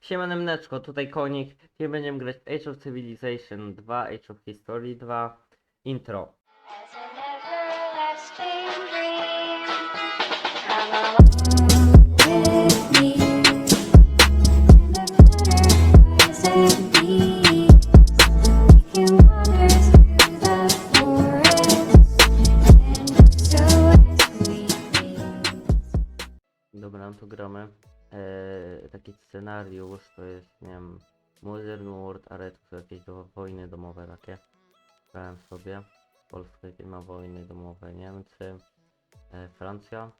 Siemane mneczko, tutaj Konik. Dzisiaj będziemy grać Age of Civilization 2, Age of History 2, intro. Dobra, no to gramy. Eee, taki scenariusz to jest, nie wiem, Modern World, ale to są jakieś do, wojny domowe takie. Grałem sobie. Polska ma wojny domowe, Niemcy, e, Francja,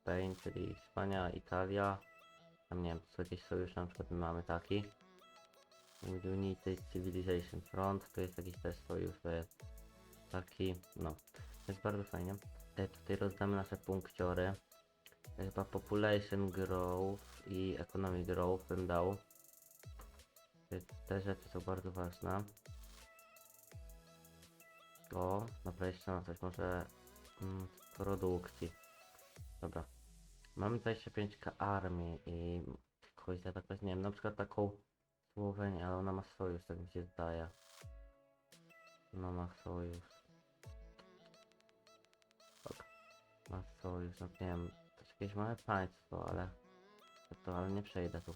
Spain, czyli Hiszpania, Italia. Tam nie wiem, to są jakieś sojusze, na przykład my mamy taki. United Civilization Front, to jest jakiś też sojusz, to jest taki, no. Jest bardzo fajnie. E, tutaj rozdamy nasze punkciory. Chyba population growth i economic growth bym dał. Te- rzeczy są bardzo ważne. O, dobra, jeszcze na coś może mm, produkcji. Dobra. Mamy 25k armii i kogoś zaatakować, nie wiem, na przykład taką Słowenię, ale ona ma sojusz, tak mi się zdaje. Ona ma sojusz. Ok. Ma sojusz, no nie wiem, jakieś małe państwo, ale to, ale nie przejdę tu.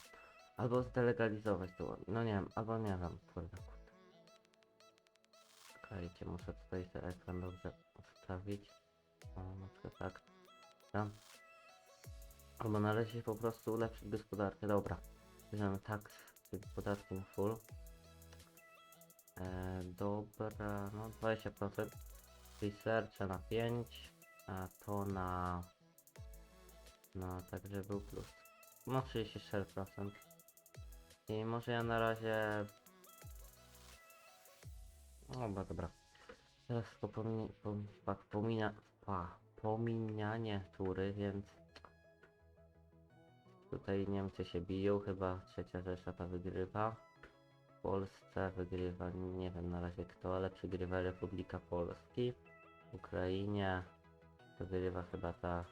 Albo zdelegalizować tu, no nie wiem, albo nie wiem, kurde, kurde. Czekajcie, muszę tutaj ten ekran dobrze ustawić. O, na przykład tak. Tam. Albo należy po prostu ulepszyć gospodarkę, dobra. Bierzemy tak, czyli podatki na full. E, dobra, no 20%. Researcha na 5, a to na no, tak, żeby był plus. No 34%. I może ja na razie... No dobra, dobra. Teraz tylko pominie, pom, pa, pomina, pa, pominianie tury, więc... Tutaj Niemcy się biją, chyba trzecia Rzesza ta wygrywa. W Polsce wygrywa, nie wiem na razie kto, ale przegrywa Republika Polski. W Ukrainie wygrywa chyba ta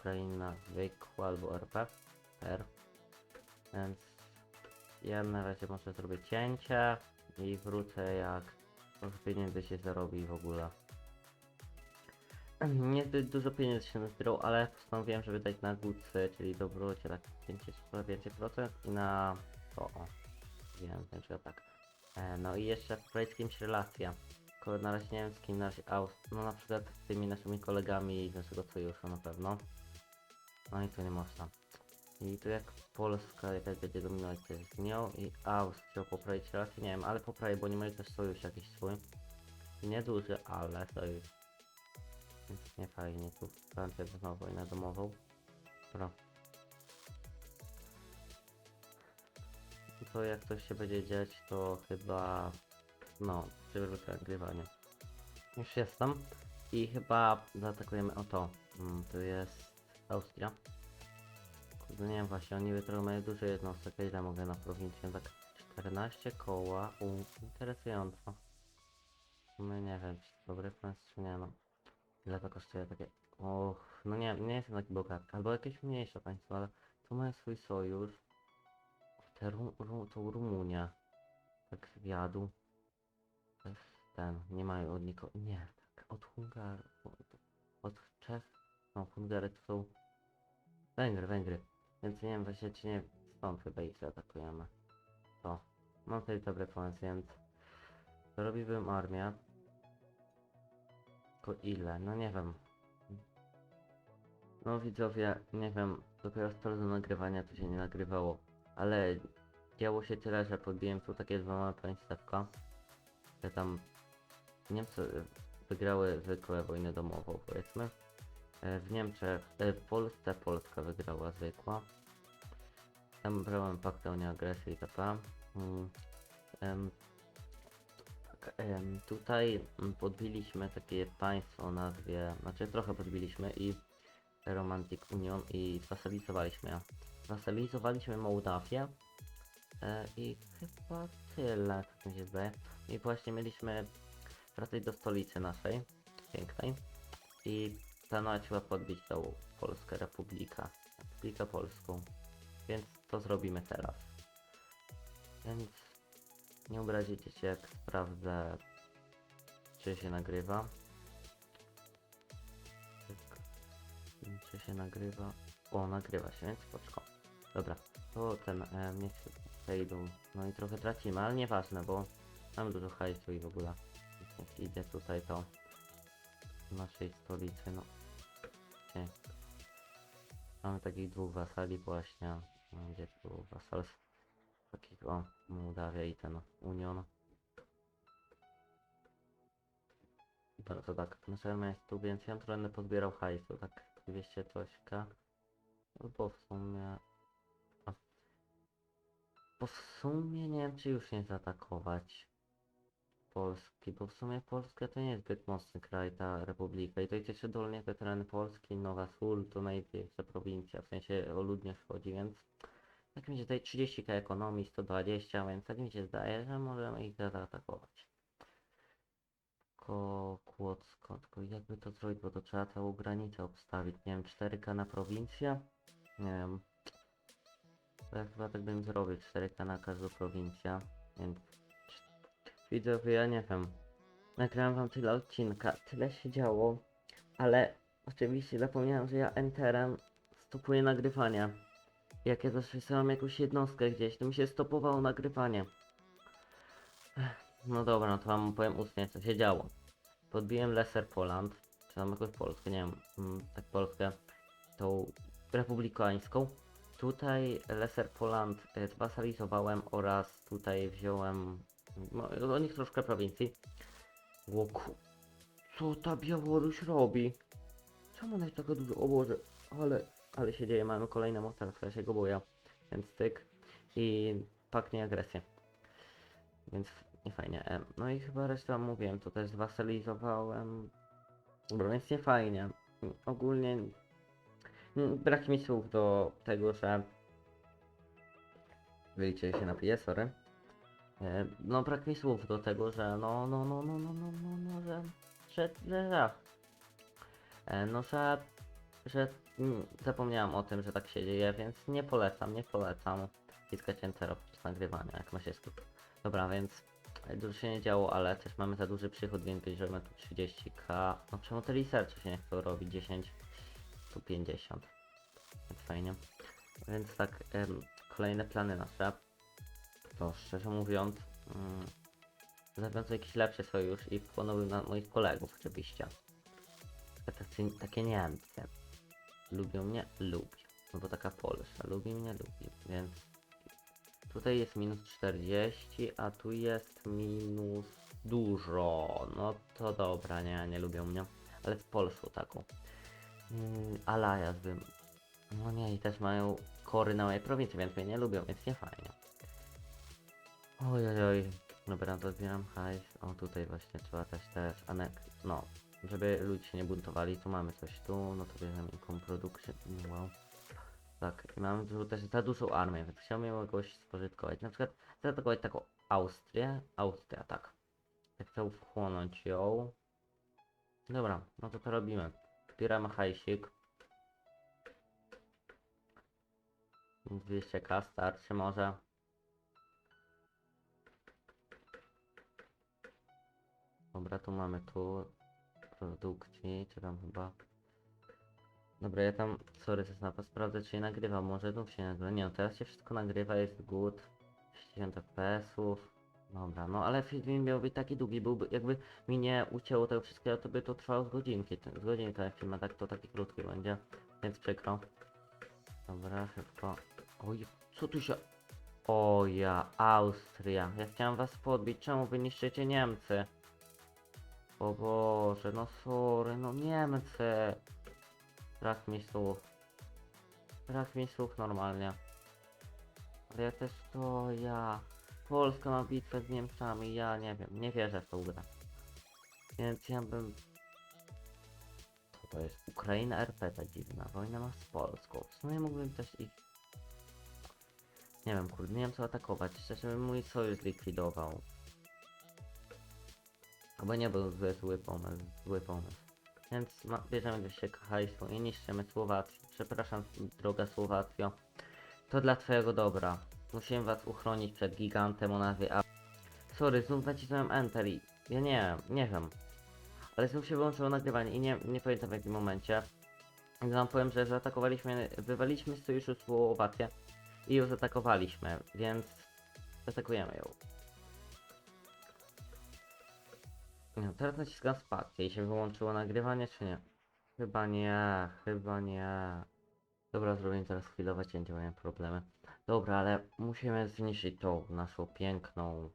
Ukraina zwykła albo RP. R. Więc ja na razie może zrobię cięcie i wrócę jak trochę pieniędzy się zarobi w ogóle. Niezbyt dużo pieniędzy się nazbierało, ale postanowiłem, żeby dać na gucy, czyli dobrocie tak 5%, i na to o. Wiem, na przykład tak. E, no i jeszcze powiedz z kimś relacja. Ko- Na razie nie wiem z kim, na no na przykład z tymi naszymi kolegami z naszego sojuszu na pewno. No i to nie można. I tu jak Polska jakaś będzie dominować z nią i Austria poprawić relacje, nie wiem, ale poprawię, bo nie mają też sojusz jakiś swój. Nieduży, ale sojusz. Więc nie fajnie, tu Francja znowu wojnę domową. Dobra. To jak coś się będzie dziać, to chyba... No, przywrócę nagrywanie. Już jestem. I chyba zaatakujemy o to. Mm, to jest Austria. Kurde, nie wiem właśnie, oni wytrochę mają dużo jednostek, a ile mogę na prowincję? Tak 14 koła. U, interesująco. No nie wiem, czy to dobry pomysł, czy nie no. Ile to kosztuje takie... Och, no nie, nie jestem taki bogaty. Albo jakieś mniejsze państwo, ale tu mają swój sojusz. Te Ru, Ru, tą Rumunię. Tak zwiadu. To jest ten, nie mają od nikogo... Nie, tak, od Hungar... Od Czech... No, Hungary to są... Węgry, Węgry. Więc nie wiem właśnie czy nie stąd chyba ich zaatakujemy. To. Mam tutaj dobry pomysł, więc... Zrobiłbym armię. Tylko ile? No nie wiem. No widzowie, nie wiem, dopiero stole do nagrywania to się nie nagrywało. Ale działo się tyle, że podbiłem tu takie dwa małe państewka. Że tam Niemcy wygrały zwykłe wojnę domową powiedzmy. E, W Niemczech, e, w Polsce Polska wygrała zwykła. Tam brałem pakt o nieagresji itp. Mm, em, tak, em, tutaj mm, podbiliśmy takie państwo o nazwie, znaczy trochę podbiliśmy i Romantic Union i zwasalizowaliśmy je. Zwasalizowaliśmy Mołdawię e, i chyba tyle, tak mi się zdaje. I właśnie mieliśmy wracać do stolicy naszej, pięknej i planować chyba podbić tą Polskę Republika, Republikę Polską. Więc to zrobimy teraz. Więc nie obrazicie się, jak sprawdzę, czy się nagrywa. Tyk. Czy się nagrywa? O, nagrywa się, więc spoczko. Dobra, to ten, e, niech się przejdą. No i trochę tracimy, ale nieważne, bo mamy dużo hajsu i w ogóle. Niech idzie tutaj to naszej stolicy, no. Mamy takich dwóch wasali właśnie. No, Gdzie tu wasal? Takich o, Mołdawia i ten Union. To tak, nasze jest tu, więc ja trochę będę pozbierał hajsu, tak 200 cośka. No bo w sumie... A. Bo w sumie nie wiem, czy już nie zaatakować Polski, bo w sumie Polska to nie jest zbyt mocny kraj, ta republika. I to jest jeszcze dolnie te tereny Polski, Nowa Sól to największa prowincja, w sensie o ludność chodzi, więc tak mi się tutaj 30k ekonomii, 120, więc tak mi się zdaje, że możemy ich zaatakować. Ko Kłodzko, tylko jakby to zrobić, bo to trzeba całą granicę obstawić, nie wiem, 4k na prowincję? Nie wiem. Ja chyba tak bym zrobił, 4k na każdą prowincję, więc Widzowie, ja nie wiem. Nagrałem wam tyle odcinka, tyle się działo, ale oczywiście zapomniałem, że ja Enterem stopuję nagrywanie. Jak ja zapisałem jakąś jednostkę gdzieś, to mi się stopowało nagrywanie. No dobra, no to wam powiem ustnie, co się działo. Podbiłem Lesser Poland, czy tam jakąś Polskę, nie wiem, mm, tak Polskę, tą republikańską. Tutaj Lesser Poland e, zwasalizowałem oraz tutaj wziąłem o nich troszkę prowincji. Łoku. Co ta Białoruś robi? Czemu ona jest taka dużo? O Boże, ale, ale się dzieje, mamy kolejne mocarstwo, ja się go boję. Więc tyk i paknie agresję. Więc nie fajnie. Em, No i chyba resztę wam mówiłem, to też zwasalizowałem. Dobra, więc nie fajnie. Ogólnie brak mi słów do tego, że wyliczyli się napiję, sorry. E, No brak mi słów do tego, że no, no, no, no, no, no, no, no że, że, że, że, E, no, że, że mm, zapomniałem o tym, że tak się dzieje, więc nie polecam, nie polecam wciskać Entera podczas nagrywania, jak ma się skup. Dobra, więc e, dużo się nie działo, ale też mamy za duży przychód, więc bierzemy tu 30k. No czemu te researchy się nie chcą robić? 10, tu 50. Więc fajnie. Więc tak, kolejne plany nasze to szczerze mówiąc, mm, zawiązuję jakiś lepszy sojusz i wpłynąłbym na moich kolegów oczywiście. Tacy, takie Niemcy. Lubią mnie? Lubią. No bo taka Polska. Lubi mnie? Lubi. Więc tutaj jest minus 40, a tu jest minus dużo. No to dobra, nie, nie lubią mnie. Ale z Polską taką. Mm, Alajas bym... No nie, i też mają kory na mojej prowincji, więc mnie nie lubią, więc nie fajnie. Oj, oj, oj. Dobra, to zbieram hajs. O, tutaj właśnie trzeba też też anek... No, żeby ludzie się nie buntowali, tu mamy coś tu, no to bierzemy income production, wow. Tak, i mamy też za dużą armię, więc chciałbym jakoś spożytkować. Na przykład zaatakować taką Austrię. Austria, tak. Ja chcę wchłonąć ją. Dobra, no to to robimy. Zbieramy hajsik. 200k starczy może. Dobra, tu mamy tu produkcji, czy tam chyba. Dobra, ja tam, sorry, to snapa sprawdzę, czy się nagrywa, może znów się nagrywa. Nie no, teraz się wszystko nagrywa, jest good. 60 fps-ów. Dobra, no ale film miał być taki długi, byłby, jakby mi nie ucięło tego wszystkiego, to by to trwało z godzinki, z godzinki ten film, a tak to taki krótki będzie, więc przykro. Dobra, szybko. Oj, co tu się... O ja, Austria. Ja chciałem was podbić, czemu wy niszczycie Niemcy? O Boże, no sorry, no Niemcy. Brak mi słów. Brak mi słów normalnie. Ale ja też to ja. Polska ma bitwę z Niemcami, ja nie wiem, nie wierzę w tą grę. Więc ja bym... Co to jest? Ukraina RP ta dziwna, wojna ma z Polską. W sumie mógłbym też ich... Nie wiem, kurde, nie wiem co atakować, szczerze bym mój sojusz zlikwidował. Chyba nie był zły, zły pomysł, zły pomysł. Więc ma, bierzemy 200 hajsu i niszczymy Słowację. Przepraszam, droga Słowacjo. To dla twojego dobra. Musimy was uchronić przed gigantem o nazwie A. Sorry, znów nacisnąłem Enter i... Ja nie nie wiem. Ale znów się wyłączyło nagrywanie i nie, nie pamiętam w jakim momencie. Więc wam powiem, że zaatakowaliśmy, wywaliśmy z sojuszu Słowację i ją zaatakowaliśmy, więc atakujemy ją. No, teraz naciskam spację i się wyłączyło nagrywanie, czy nie? Chyba nie, chyba nie. Dobra, zrobimy teraz chwilowe cięcie, bo problemy. Dobra, ale musimy zniszczyć tą naszą piękną,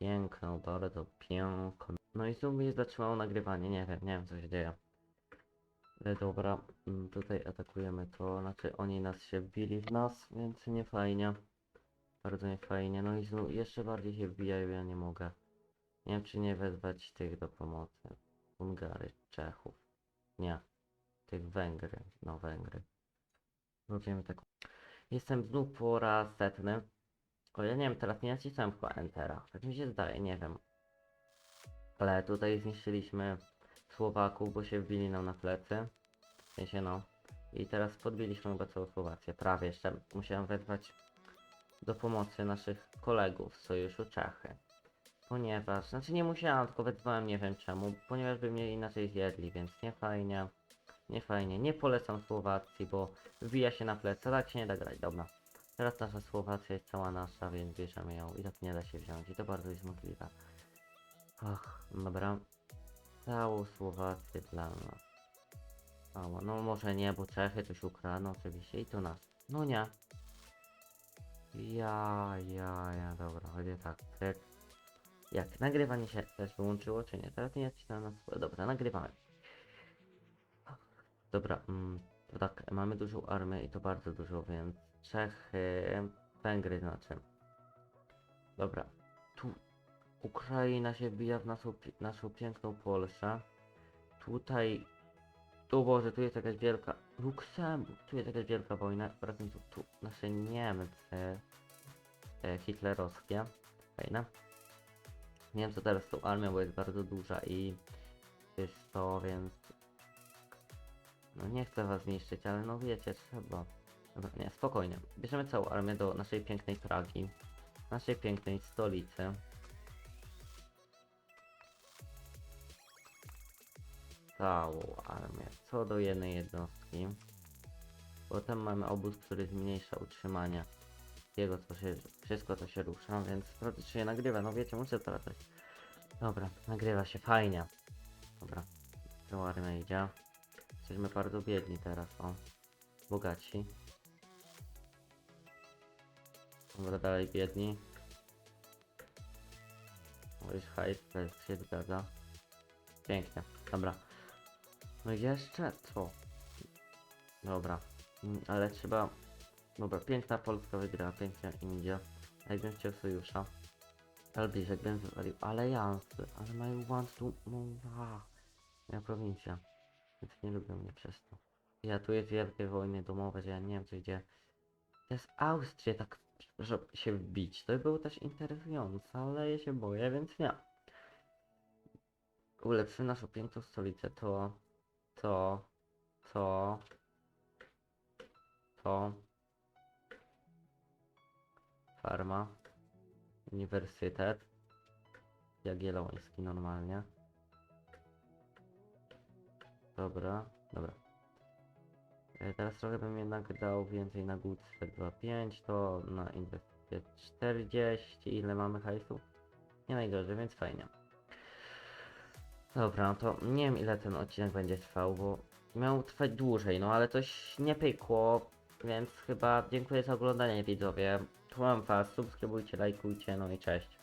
piękną, bardzo piękną. No i znów mi zatrzymało nagrywanie, nie wiem, nie wiem co się dzieje. Ale dobra, mm, tutaj atakujemy to, znaczy oni nas się wbili w nas, więc nie fajnie. Bardzo nie fajnie, no i znów jeszcze bardziej się wbijają, ja nie mogę. Nie wiem czy nie wezwać tych do pomocy. Bułgary, Czechów. Nie. Tych Węgry, no Węgry. Robimy taką. Jestem znów po raz setny. O, ja nie wiem, teraz nie nacisnąłem chyba Entera. Tak mi się zdaje, nie wiem. Ale tutaj zniszczyliśmy Słowaków, bo się wbili nam na plecy. W sensie no. I teraz podbiliśmy chyba całą Słowację. Prawie jeszcze musiałem wezwać do pomocy naszych kolegów z Sojuszu Czechy. Ponieważ, znaczy nie musiałem, tylko wezwałem nie wiem czemu, ponieważ by mnie inaczej zjedli, więc nie fajnie. Nie fajnie, nie polecam Słowacji, bo wbija się na plecy, tak się nie da grać, dobra. Teraz nasza Słowacja jest cała nasza, więc bierzemy ją i tak nie da się wziąć i to bardzo jest możliwe. Ach, dobra. Całą Słowację dla nas. Mało. No może nie, bo Czechy coś ukradną oczywiście i to nas. No nie. Ja, ja, ja, dobra, chodzi tak. Cyk. Jak nagrywanie się też wyłączyło, czy nie? Teraz nie nacisnąłem na swoje. Dobra, nagrywamy. Dobra, mm, to tak, mamy dużą armię i to bardzo dużo, więc Czechy, Węgry znaczy. Dobra, tu Ukraina się wbija w naszą, naszą piękną Polskę. Tutaj, tu Boże, tu jest jakaś wielka, Luksemburg, tu jest jakaś wielka wojna, razem tu, tu nasze Niemcy e, hitlerowskie, fajne. Nie wiem co teraz z tą armią, bo jest bardzo duża i jest to, więc no nie chcę was zniszczyć, ale no wiecie, trzeba. Dobra, nie, spokojnie. Bierzemy całą armię do naszej pięknej Pragi. Naszej pięknej stolicy. Całą armię. Co do jednej jednostki. Potem mamy obóz, który zmniejsza utrzymanie jego, co się, wszystko to się rusza, więc się nagrywa. No wiecie, muszę sprawdzać. Dobra, nagrywa się fajnie. Dobra, cała armia idzie. Jesteśmy bardzo biedni teraz, o. Bogaci. Dobra, dalej biedni. O, już hajs, to się zgadza. Pięknie, dobra. No i jeszcze co? Dobra, mm, ale trzeba... Dobra, piękna Polska wygrała, pięknie im idzie. A Jakbym chciał sojusza. Albo jakbym wywalił aliansy, ale mają to... No, a, moja prowincja. Więc nie lubią mnie przez to. Ja tu jest wielkie wojny domowe, że ja nie wiem co gdzie. Jest Austria tak, żeby się wbić. To by było też interesujące, ale ja się boję, więc nie. Ulepszymy naszą piękną stolicę, to... To... To... To... Farma. Uniwersytet. Jagielloński normalnie. Dobra, dobra. E, Teraz trochę bym jednak dał więcej na Gucci 2.5, to na inwestycje 40, ile mamy hajsu? Nie najgorzej, więc fajnie. Dobra, no to nie wiem ile ten odcinek będzie trwał, bo miał trwać dłużej, no ale coś nie pykło, więc chyba dziękuję za oglądanie widzowie. Słucham was, subskrybujcie, lajkujcie, no i cześć.